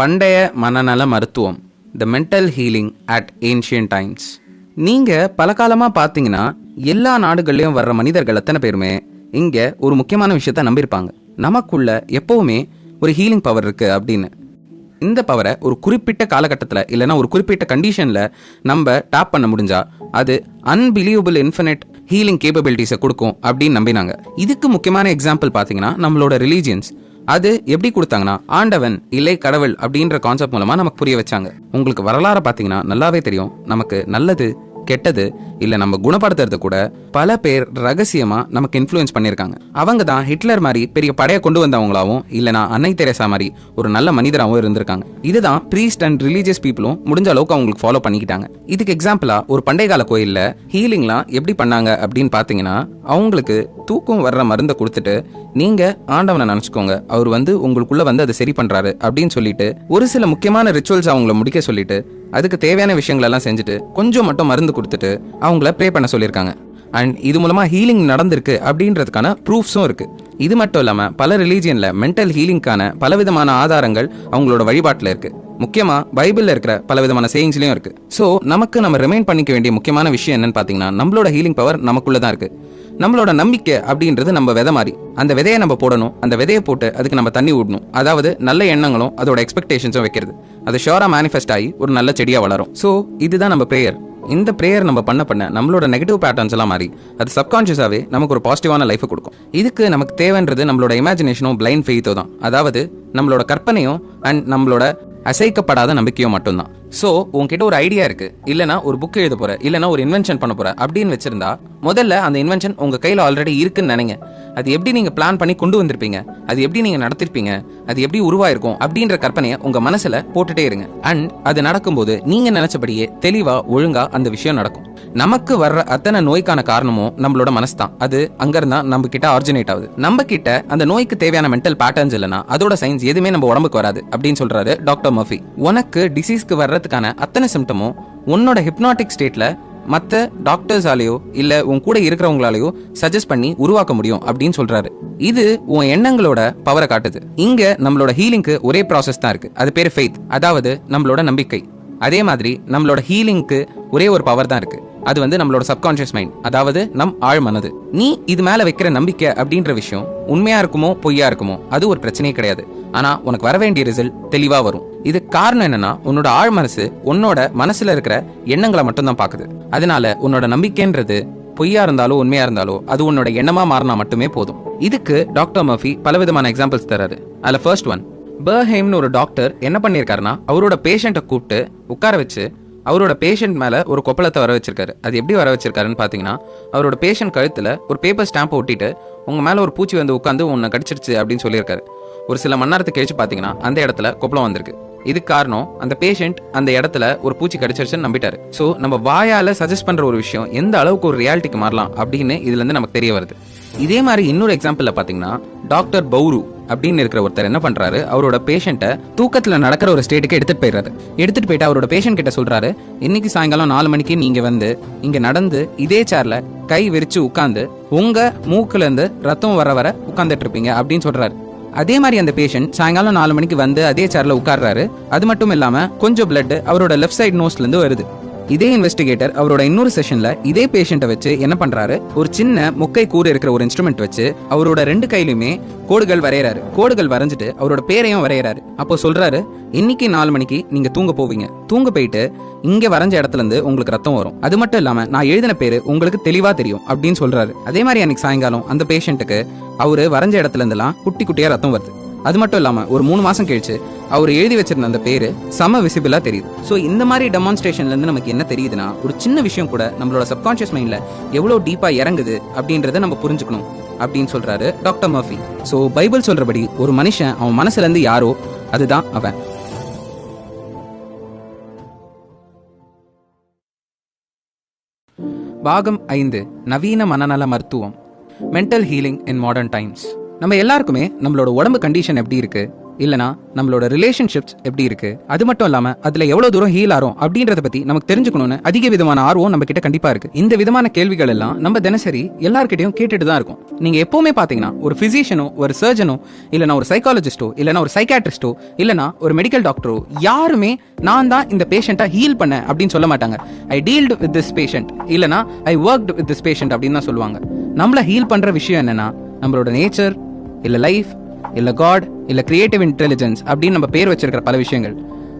பண்டைய மனநல மருத்துவம் the mental healing at ancient times நீங்கள் பல காலமாக பார்த்தீங்கன்னா எல்லா நாடுகள்லையும் வர்ற மனிதர்கள் அத்தனை பேருமே இங்கே ஒரு முக்கியமான விஷயத்த நம்பியிருப்பாங்க. நமக்குள்ள எப்போவுமே ஒரு ஹீலிங் பவர் இருக்குது அப்படின்னு. இந்த பவரை ஒரு குறிப்பிட்ட காலகட்டத்தில் இல்லைன்னா ஒரு குறிப்பிட்ட கண்டிஷனில் நம்ம டேப் பண்ண முடிஞ்சால் அது அன்பிலீவபிள் இன்ஃபினிட் ஹீலிங் கேப்பபிலிட்டிஸை கொடுக்கும் அப்படின்னு நம்பினாங்க. இதுக்கு முக்கியமான எக்ஸாம்பிள் பார்த்தீங்கன்னா நம்மளோட ரிலீஜியன்ஸ் அது எப்படி கொடுத்தாங்கன்னா ஆண்டவன் இல்லை கடவுள் அப்படின்ற கான்செப்ட் மூலமா நமக்கு புரிய வச்சாங்க. உங்களுக்கு வரலாறு பார்த்தீங்கன்னா நல்லாவே தெரியும். நமக்கு நல்லது கெட்டது இல்ல நம்ம குணப்படுத்துறது கூட பல பேர் ரகசியமா நமக்கு இன்ஃப்ளூயன்ஸ் பண்ணியிருக்காங்க. அவங்க தான் ஹிட்லர் மாதிரி பெரிய படையை கொண்டு வந்தவங்களாவும் இல்லனா அன்னை தெரேசா மாதிரி ஒரு நல்ல மனிதராகவும் இருந்திருக்காங்க. இதுதான் ப்ரீஸ்ட் அண்ட் ரிலீஜியஸ் பீப்புளும் முடிஞ்ச அளவுக்கு அவங்களுக்கு ஃபாலோ பண்ணிக்கிட்டாங்க. இதுக்கு எக்ஸாம்பிளா ஒரு பண்டைய கால கோயில்ல ஹீலிங்லாம் எப்படி பண்ணாங்க அப்படின்னு பார்த்தீங்கன்னா அவங்களுக்கு தூக்கம் வர்ற மருந்தை கொடுத்துட்டு நீங்க ஆண்டவனை நினச்சிக்கோங்க. அவர் வந்து உங்களுக்குள்ள வந்து அதை சரி பண்றாரு. அப்படின்னு சொல்லிட்டு ஒரு சில முக்கியமான ரிச்சுவல்ஸ் அவங்கள முடிக்க சொல்லிட்டு அதுக்கு தேவையான விஷயங்கள் எல்லாம் செஞ்சுட்டு கொஞ்சம் மட்டும் மருந்து கொடுத்துட்டு அவங்கள ப்ரே பண்ண சொல்லியிருக்காங்க. அண்ட் இது மூலமா ஹீலிங் நடந்திருக்கு அப்படின்றதுக்கான ப்ரூஃப்ஸும் இருக்கு. இது மட்டும் இல்லாமல் பல ரிலீஜியனில் மென்டல் ஹீலிங்க்கான பலவிதமான ஆதாரங்கள் அவங்களோட வழிபாட்டில் இருக்கு. முக்கியமாக பைபிளில் இருக்கிற பலவிதமான சேயிங்ஸ்லையும் இருக்கு. ஸோ நமக்கு நம்ம ரிமைண்ட் பண்ணிக்க வேண்டிய முக்கியமான விஷயம் என்னன்னு பார்த்தீங்கன்னா நம்மளோட ஹீலிங் பவர் நமக்குள்ளே தான் இருக்கு. நம்மளோட நம்பிக்கை அப்படின்றது நம்ம விதை மாதிரி. அந்த விதையை நம்ம போடணும். அந்த விதையை போட்டு அதுக்கு நம்ம தண்ணி விடணும் அதாவது நல்ல எண்ணங்களும் அதோட எக்ஸ்பெக்டேஷன்ஸும் வைக்கிறது. அது ஷோராக மேனிஃபெஸ்ட் ஆகி ஒரு நல்ல செடியாக வளரும். ஸோ இதுதான் நம்ம ப்ரேயர் இந்த ப்ரேயர் நம்ம பண்ண பண்ண நம்மளோட நெகட்டிவ் பேட்டர்ன்ஸ் எல்லாம் மாறி அது சப்கான்ஷியஸாகவே நமக்கு ஒரு பாசிட்டிவான லைஃபை கொடுக்கும். இதுக்கு நமக்கு தேவைன்றது நம்மளோட இமேஜினேஷனும் பிளைண்ட் ஃபெய்த்தோ தான். அதாவது நம்மளோட கற்பனையும் அண்ட் நம்மளோட அசைக்கப்படாத நம்பிக்கையும் மட்டும்தான். ஸோ உங்ககிட்ட ஒரு ஐடியா இருக்கு. இல்லனா ஒரு புக் எழுத போற இல்லனா ஒரு இன்வென்ஷன் பண்ண போற அப்படின்னு வச்சிருந்தா முதல்ல அந்த இன்வென்ஷன் உங்க கையில் ஆல்ரெடி இருக்குன்னு நினைங்க. அது எப்படி நீங்க பிளான் பண்ணி கொண்டு வந்திருப்பீங்க? அது எப்படி நீங்க நடத்திருப்பீங்க? அது எப்படி உருவாயிருக்கும்? அப்படின்ற கற்பனையை உங்க மனசுல போட்டுட்டே இருங்க. அண்ட் அது நடக்கும்போது நீங்க நினைச்சபடியே தெளிவா ஒழுங்கா அந்த விஷயம் நடக்கும். நமக்கு வர்ற அத்தனை நோய்க்கான காரணமும் நம்மளோட மனசு தான் அது அங்கிருந்தா நம்ம கிட்ட ஆரிஜினேட் ஆகுது. நம்ம கிட்ட அந்த நோய்க்கு தேவையான மென்டல் பேட்டர்ன்ஸ் இல்லைனா அதோட சயின்ஸ் எதுவுமே நம்ம உடம்புக்கு வராது அப்படின்னு சொல்றாரு டாக்டர் மஃபி. உனக்கு டிசீஸ்க்கு வர்றதுக்கான அத்தனை சிம்டமும் உன்னோட ஹிப்னாட்டிக் ஸ்டேட்ல மற்ற டாக்டர்ஸாலேயோ இல்லை உன் கூட இருக்கிறவங்களாலேயோ சஜஸ்ட் பண்ணி உருவாக்க முடியும் அப்படின்னு சொல்றாரு. இது உன் எண்ணங்களோட பவரை காட்டுது. இங்க நம்மளோட ஹீலிங்க்கு ஒரே ப்ராசஸ் தான் இருக்கு. அது பேர் ஃபெய்த் அதாவது நம்மளோட நம்பிக்கை. அதே மாதிரி நம்மளோட ஹீலிங்க்கு ஒரே ஒரு பவர் தான் இருக்கு. அது வந்து நம்மளோட சப்கான்ஷியஸ் மைண்ட் அதாவது நம் ஆழ் மனது நீ இது மேல வைக்கிற நம்பிக்கை அப்படின்ற விஷயம் உண்மையா இருக்குமோ பொய்யா இருக்குமோ அது ஒரு பிரச்சனையே கிடையாது. ஆனா உனக்கு வர வேண்டிய ரிசல்ட் தெளிவா வரும். இது காரணம் என்னன்னா உன்னோட ஆழ் மனசு உன்னோட மனசுல இருக்கிற எண்ணங்களை மட்டும்தான் பாக்குது. அதனால உன்னோட நம்பிக்கைன்றது பொய்யா இருந்தாலோ உண்மையா இருந்தாலோ அது உன்னோட எண்ணமா மாறினா மட்டுமே போதும். இதுக்கு டாக்டர் மர்ஃபி பலவிதமான எக்ஸாம்பிள்ஸ் தராரு அதுல ஃபர்ஸ்ட் ஒன் பர்ஹேம்னு ஒரு டாக்டர் என்ன பண்ணியிருக்காருன்னா அவரோட பேஷண்ட்டை கூப்பிட்டு உட்கார வச்சு அவரோட பேஷண்ட் மேலே ஒரு கொப்பளத்தை வர வச்சிருக்காரு. அது எப்படி வர வச்சிருக்காருன்னு பார்த்தீங்கன்னா அவரோட பேஷண்ட் கழுத்தில் ஒரு பேப்பர் ஸ்டாம்பை ஒட்டிட்டு உங்கள் மேலே ஒரு பூச்சி வந்து உட்காந்து உன்னை கடிச்சிருச்சு அப்படின்னு சொல்லியிருக்காரு. ஒரு சில மணி நேரத்துக்கு கழிச்சு பார்த்தீங்கன்னா அந்த இடத்துல கொப்பளம் வந்திருக்கு. இதுக்கு காரணம் அந்த பேஷண்ட் அந்த இடத்துல ஒரு பூச்சி கடிச்சிருச்சுன்னு நம்பிட்டாரு. ஸோ நம்ம வாயால சஜஸ்ட் பண்ற ஒரு விஷயம் எந்த அளவுக்கு ஒரு ரியாலிட்டிக்கு மாறலாம் அப்படின்னு இதுல இருந்து நமக்கு தெரிய வருது. இதே மாதிரி இன்னொரு எக்ஸாம்பிள்ல பாத்தீங்கன்னா டாக்டர் பௌரு அப்படின்னு இருக்கிற ஒருத்தர் என்ன பண்றாரு? அவரோட பேஷண்ட்டை தூக்கத்துல நடக்கிற ஒரு ஸ்டேட்டுக்கு எடுத்துட்டு போயிடுறாரு. எடுத்துட்டு போயிட்டு அவரோட பேஷண்ட் கிட்ட சொல்றாரு இன்னைக்கு சாயங்காலம் நாலு மணிக்கு நீங்க வந்து இங்க நடந்து இதே சேர்ல கை விரிச்சு உட்காந்து உங்க மூக்குல இருந்து ரத்தம் வர வர உட்காந்துட்டு இருப்பீங்க அப்படின்னு சொல்றாரு. அதே மாதிரி அந்த பேஷண்ட் சாயங்காலம் நாலு மணிக்கு வந்து அதே சேர்ல உட்கார்றாரு. அது மட்டும் இல்லாம கொஞ்சம் பிளட் அவரோட லெஃப்ட் சைடு நோஸ்ல இருந்து வருது. இதே இன்வெஸ்டிகேட்டர் அவரோட இன்னொரு செஷன்ல இதே பேஷண்ட்டை வச்சு என்ன பண்றாரு? ஒரு சின்ன முக்கை கூறு இருக்கிற ஒரு இன்ஸ்ட்ருமெண்ட் வச்சு அவரோட ரெண்டு கையிலுமே கோடுகள் வரைகிறாரு கோடுகள் வரைஞ்சிட்டு அவரோட பேரையும் வரைகிறாரு அப்போ சொல்றாரு இன்னைக்கு நாலு மணிக்கு நீங்க தூங்க போவீங்க. தூங்க போயிட்டு இங்க வரைஞ்ச இடத்துல இருந்து உங்களுக்கு ரத்தம் வரும். அது மட்டும் இல்லாம நான் எழுதின பேரு உங்களுக்கு தெளிவா தெரியும் அப்படின்னு சொல்றாரு. அதே மாதிரி அன்னைக்கு சாயங்காலம் அந்த பேஷண்ட்டுக்கு அவரு வரைஞ்ச இடத்துல இருந்தெல்லாம் குட்டி குட்டியா ரத்தம் வருது. அது மட்டும் இல்லாம ஒரு மூணு மாசம் கழிச்சு அவர் எழுதி வச்சிருந்த அந்த பேரு செம விசிபிளா தெரியுது. ஸோ இந்த மாதிரி டெமான்ஸ்ட்ரேஷன்ல இருந்து நமக்கு என்ன தெரியுதுன்னா ஒரு சின்ன விஷயம் கூட நம்மளோட சப்கான்ஷியஸ் மைண்ட்ல எவ்வளவு டீப்பா இறங்குது அப்படின்றத நம்ம புரிஞ்சுக்கணும் அப்படின்னு சொல்றாரு டாக்டர் மர்ஃபி ஸோ பைபிள் சொல்றபடி ஒரு மனுஷன் அவன் மனசுல இருந்து யாரோ அதுதான் அவன். பாகம் ஐந்து நவீன மனநல மருத்துவம். Mental healing in modern times நம்ம எல்லாருக்குமே நம்மளோட உடம்பு கண்டிஷன் எப்படி இருக்கு? இல்லனா நம்மளோட ரிலேஷன்ஷிப்ஸ் எப்படி இருக்கு? அது மட்டும் இல்லாம அதுல எவ்வளவு தூரம் ஹீல் ஆறோம் அப்படின்றத பத்தி நமக்கு தெரிஞ்சுக்கணும்னு அதிக விதமான ஆர்வம் நம்ம கிட்ட கண்டிப்பா இருக்கு. இந்த விதமான கேள்விகள் எல்லாம் நம்ம தினசரி எல்லார்கிட்டையும் கேட்டுட்டு தான் இருக்கும். நீங்க எப்பவுமே பாத்தீங்கன்னா ஒரு பிசிஷியனோ ஒரு சர்ஜனோ இல்லனா ஒரு சைக்காலஜிஸ்டோ இல்லனா ஒரு சைக்காட்ரிஸ்டோ இல்லனா ஒரு மெடிக்கல் டாக்டரோ யாருமே நான் தான் இந்த பேஷண்ட்டை ஹீல் பண்ணேன் அப்படின்னு சொல்ல மாட்டாங்க. I dealt with this patient இல்லனா I work with this patient அப்படின்னு தான் சொல்லுவாங்க. நம்மள ஹீல் பண்ற விஷயம் என்னன்னா நம்மளோட நேச்சர் இல்லை லைஃப் இல்லை காட் இல்லை கிரியேட்டிவ் இன்டெலிஜென்ஸ் அப்படின்னு நம்ம பேர் வச்சிருக்கிற பல விஷயங்கள்.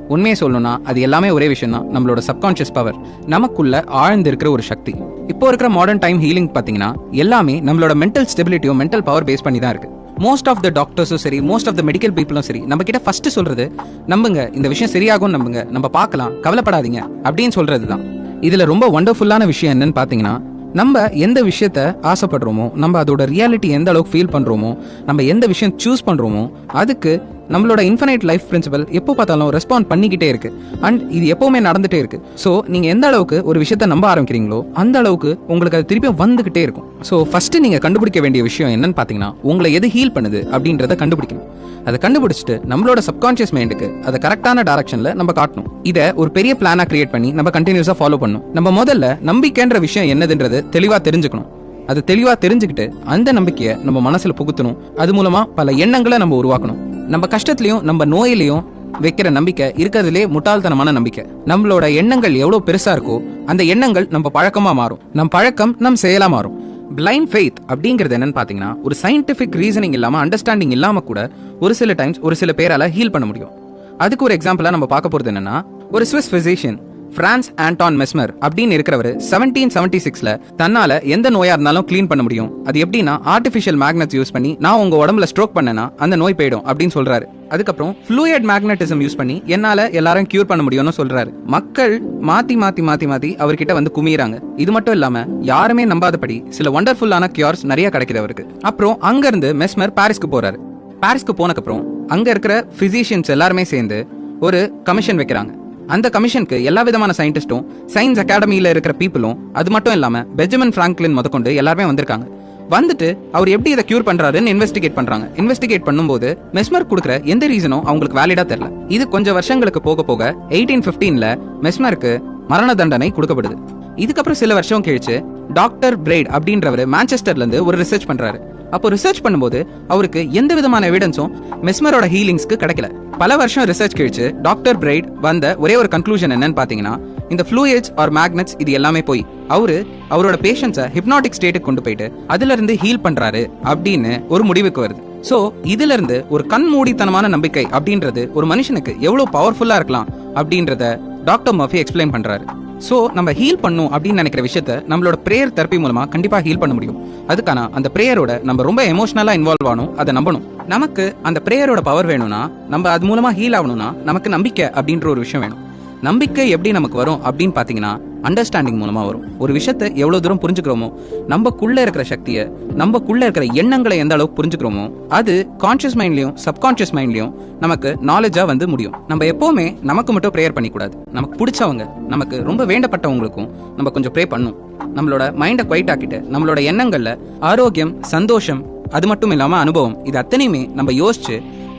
உண்மையை சொல்லணும்னா அது எல்லாமே ஒரே விஷயம் தான் நம்மளோட சப்கான்ஷியஸ் பவர் நமக்குள்ள ஆழ்ந்து இருக்கிற ஒரு சக்தி. இப்போ இருக்கிற மாடர்ன் டைம் ஹீலிங் பார்த்தீங்கன்னா எல்லாமே நம்மளோட மென்டல் ஸ்டெபிலிட்டியும் மென்டல் பவர் பேஸ் பண்ணி தான் இருக்கு. மோஸ்ட் ஆஃப் த டாக்டர்ஸும் சரி மோஸ்ட் ஆஃப் த மெடிக்கல் பீப்புளும் சரி நம்ம கிட்ட ஃபர்ஸ்ட் சொல்றது நம்புங்க இந்த விஷயம் சரியாகும் நம்புங்க. நம்ம பார்க்கலாம். கவலைப்படாதீங்க. அப்படின்னு சொல்றது தான் இதுல ரொம்ப ஒண்டர்ஃபுல்லான விஷயம் என்னன்னு பாத்தீங்கன்னா நம்ம எந்த விஷயத்த ஆசைப்படுறோமோ நம்ம அதோட ரியாலிட்டி எந்த அளவுக்கு ஃபீல் பண்ணுறோமோ நம்ம எந்த விஷயம் சூஸ் பண்ணுறோமோ அதுக்கு நம்மளோட இன்ஃபினைட் லைஃப் பிரின்சிபல் எப்போ பார்த்தாலும் ரெஸ்பாண்ட் பண்ணிக்கிட்டே இருக்கு. அண்ட் இது எப்பவுமே நடந்துட்டே இருக்கு. ஸோ நீங்க எந்த அளவுக்கு ஒரு விஷயத்த நம்ப ஆரம்பிக்கிறீங்களோ அந்த அளவுக்கு உங்களுக்கு அது திருப்பி வந்துகிட்டே இருக்கும். ஸோ ஃபர்ஸ்ட் நீங்க கண்டுபிடிக்க வேண்டிய விஷயம் என்னன்னு பார்த்தீங்கன்னா உங்களை எது ஹீல் பண்ணுது அப்படின்றத கண்டுபிடிக்கணும். அதை கண்டுபிடிச்சிட்டு நம்மளோட சப்கான்ஷியஸ் மைண்டுக்கு அதை கரெக்டான டைரக்ஷன்ல நம்ம காட்டணும். இதை ஒரு பெரிய பிளானா கிரியேட் பண்ணி நம்ம கண்டினியூஸா ஃபாலோ பண்ணணும். நம்ம முதல்ல நம்பிக்கைன்ற விஷயம் என்னதுன்றது தெளிவா தெரிஞ்சுக்கணும். அது தெளிவாக தெரிஞ்சுக்கிட்டு அந்த நம்பிக்கையை நம்ம மனசில் புகுத்தணும். அது மூலமாக பல எண்ணங்களை நம்ம உருவாக்கணும். நம்ம கஷ்டத்துலையும் நம்ம நோயிலையும் வைக்கிற நம்பிக்கை இருக்கிறதுலே முட்டாள்தனமான நம்பிக்கை. நம்மளோட எண்ணங்கள் எவ்வளோ பெருசா இருக்கோ அந்த எண்ணங்கள் நம்ம பழக்கமா மாறும். நம் பழக்கம் நம் செயலா மாறும். பிளைண்ட் ஃபெய்த் அப்படிங்கிறது என்னன்னு பார்த்தீங்கன்னா ஒரு சயின்டிஃபிக் ரீசனிங் இல்லாமல் அண்டர்ஸ்டாண்டிங் இல்லாமல் கூட ஒரு சில டைம்ஸ் ஒரு சில பேரால ஹீல் பண்ண முடியும். அதுக்கு ஒரு எக்ஸாம்பிளாக நம்ம பார்க்க போகிறது என்னன்னா ஒரு Swiss physician Franz Anton Mesmer அப்படின்னு இருக்கிறவர் செவன்டீன் செவன்டி சிக்ஸ்ல தன்னால எந்த நோயா இருந்தாலும் க்ளீன் பண்ண முடியும். அது எப்படின்னா ஆர்டிபிஷியல் மேக்னட்ஸ் யூஸ் பண்ணி நான் உங்க உடம்புல ஸ்ட்ரோக் பண்ணேன்னா அந்த நோய் போயிடும் அப்படின்னு சொல்றாரு. அதுக்கப்புறம் ஃப்ளூயட் மேக்னட்டிசம் யூஸ் பண்ணி என்னால எல்லாரும் கியூர் பண்ண முடியும்னு சொல்றாரு. மக்கள் மாத்தி மாத்தி மாத்தி மாத்தி அவர்கிட்ட வந்து குமியிறாங்க. இது மட்டும் இல்லாம யாருமே நம்பாதபடி சில ஒண்டர்ஃபுல்லான கியூர்ஸ் நிறைய கிடைக்குது அவருக்கு. அப்புறம் அங்க இருந்து மெஸ்மர் பாரிஸ்க்கு போறாரு. பாரிஸ்க்கு போனக்கப்புறம் அங்க இருக்கிற பிசிஷியன்ஸ் எல்லாருமே சேர்ந்து ஒரு கமிஷன் வைக்கிறாங்க. அந்த கமிஷனுக்கு எல்லா விதமான சயின்டிஸ்டும் சயின்ஸ் அகாடமியில இருக்கிற பீப்புளும் அது மட்டும் இல்லாம பெஞ்சமின் பிராங்க்லின் முதற்கொண்டு எல்லாருமே வந்திருக்காங்க. வந்துட்டு அவர் எப்படி இதை கியூர் பண்றாருன்னு இன்வெஸ்டிகேட் பண்றாங்க. இன்வெஸ்டிகேட் பண்ணும்போது மெஸ்மர் கொடுக்குற எந்த ரீசனும் அவங்களுக்கு வேலிடா தெரியல. இது கொஞ்சம் வருஷங்களுக்கு போக போக எயிட்டீன் பிப்டீன்ல மெஸ்மருக்கு மரண தண்டனை கொடுக்கப்படுது. இதுக்கப்புறம் சில வருஷம் கழிச்சு டாக்டர் பிரைட் அப்படின்றவர் மான்செஸ்டர்ல இருந்து ஒரு ரிசர்ச் பண்றாரு. அப்போ ரிசர்ச் பண்ணும்போது அவருக்கு எந்த விதமான எவிடன்ஸும் மெஸ்மரோட ஹீலிங்ஸ்க்கு கிடைக்கல. பல வருஷம் ரிசர்ச் கழிச்சு டாக்டர் பிரைட் வந்த ஒரே ஒரு கன்க்ளூஷன் என்னன்னு பாத்தீங்கன்னா இந்த ஃப்ளூயிட்ஸ் ஆர் மேக்னெட்ஸ் இது எல்லாமே போய் அவரு அவரோட பேஷண்ட்ஸை ஹிப்னாட்டிக் ஸ்டேட்டுக்கு கொண்டு போயிட்டு அதுல இருந்து ஹீல் பண்றாரு அப்படின்னு ஒரு முடிவுக்கு வருது. சோ இதுல இருந்து ஒரு கண் மூடித்தனமான நம்பிக்கை அப்படின்றது ஒரு மனுஷனுக்கு எவ்வளவு பவர்ஃபுல்லா இருக்கலாம் அப்படின்றத டாக்டர் மஃபி எக்ஸ்பிளைன் பண்றாரு. ஸோ நம்ம ஹீல் பண்ணும் அப்படின்னு நினைக்கிற விஷயத்த நம்மளோட ப்ரேயர் தெரப்பி மூலமா கண்டிப்பாக ஹீல் பண்ண முடியும். அதுக்கான அந்த ப்ரேயரோட நம்ம ரொம்ப எமோஷனலாக இன்வால்வ் ஆகணும் அதை நம்பணும். நமக்கு அந்த ப்ரேயரோட பவர் வேணும்னா நம்ம அது மூலமாக ஹீல் ஆகணும்னா நமக்கு நம்பிக்கை அப்படின்ற ஒரு விஷயம் வேணும். நம்பிக்கை எப்படி நமக்கு வரும் அப்படின்னு பார்த்தீங்கன்னா அண்டர்ஸ்டாண்டிங் மூலமாக வரும். ஒரு விஷயத்தை எவ்வளோ தூரம் புரிஞ்சுக்கிறோமோ நம்மக்குள்ளே இருக்கிற சக்தியை நம்மக்குள்ளே இருக்கிற எண்ணங்களை எந்த அளவுக்கு புரிஞ்சுக்கிறோமோ அது கான்ஷியஸ் மைண்ட்லையும் சப்கான்ஷியஸ் மைண்ட்லையும் நமக்கு நாலேஜாக வந்து முடியும். நம்ம எப்போவுமே நமக்கு மட்டும் ப்ரேயர் பண்ணிக்கூடாது. நமக்கு பிடிச்சவங்க நமக்கு ரொம்ப வேண்டப்பட்டவங்களுக்கும் நம்ம கொஞ்சம் ப்ரே பண்ணும். நம்மளோட மைண்டை குவைட் ஆக்கிட்டு நம்மளோட எண்ணங்களில் ஆரோக்கியம் சந்தோஷம் அது மட்டும் இல்லாமல் அனுபவம் இது அத்தனையுமே நம்ம யோசிச்சு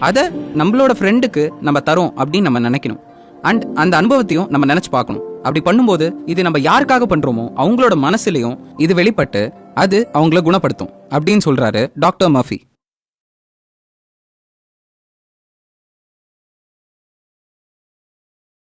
அதை நம்மளோட ஃப்ரெண்டுக்கு நம்ம தரோம் அப்படின்னு நம்ம நினைக்கணும். அண்ட் அந்த அனுபவத்தையும் நம்ம நினச்சி பார்க்கணும். அப்படி பண்ணும்போது இது நம்ம யாருக்காக பண்றோமோ அவங்களோட மனசுலயும் இது வெளிப்பட்டு அது அவங்கள குணப்படுத்தும் அப்படின்னு சொல்றாரு டாக்டர் மஃபி.